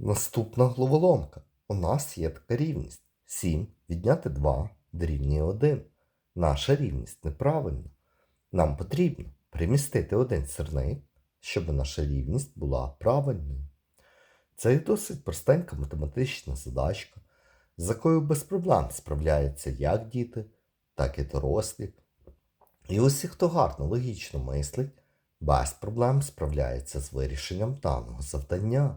Наступна головоломка. У нас є така рівність. 7 відняти 2 дорівнює 1. Наша рівність неправильна. Нам потрібно перемістити один сірник, щоб наша рівність була правильною. Це є досить простенька математична задачка, з якою без проблем справляються як діти, так і дорослі. І усі, хто гарно логічно мислить, без проблем справляється з вирішенням даного завдання.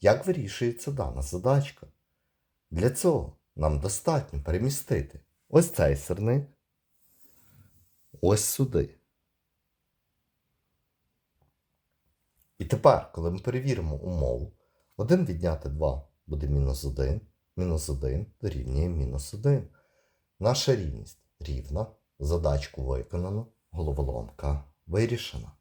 Як вирішується дана задачка? Для цього нам достатньо перемістити ось цей сирник ось сюди. І тепер, коли ми перевіримо умову, 1 відняти 2 буде мінус 1, мінус 1 дорівнює мінус 1. Наша рівність рівна, задачку виконано, головоломка вирішена.